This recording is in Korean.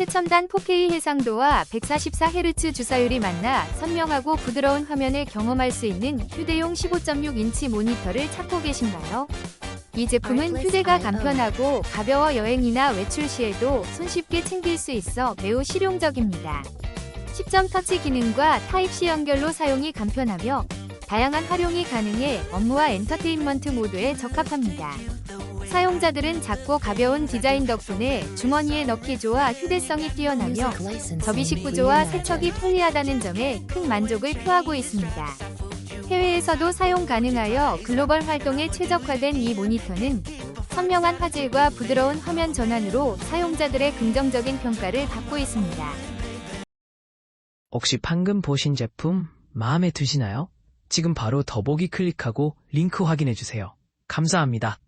최첨단 4K 해상도와 144Hz 주사율이 만나 선명하고 부드러운 화면을 경험할 수 있는 휴대용 15.6인치 모니터를 찾고 계신가요? 이 제품은 휴대가 간편하고 가벼워 여행이나 외출 시에도 손쉽게 챙길 수 있어 매우 실용적입니다. 10점 터치 기능과 타입C 연결로 사용이 간편하며 다양한 활용이 가능해 업무와 엔터테인먼트 모드에 적합합니다. 사용자들은 작고 가벼운 디자인 덕분에 주머니에 넣기 좋아 휴대성이 뛰어나며 접이식 구조와 세척이 편리하다는 점에 큰 만족을 표하고 있습니다. 해외에서도 사용 가능하여 글로벌 활동에 최적화된 이 모니터는 선명한 화질과 부드러운 화면 전환으로 사용자들의 긍정적인 평가를 받고 있습니다. 혹시 방금 보신 제품 마음에 드시나요? 지금 바로 더보기 클릭하고 링크 확인해 주세요. 감사합니다.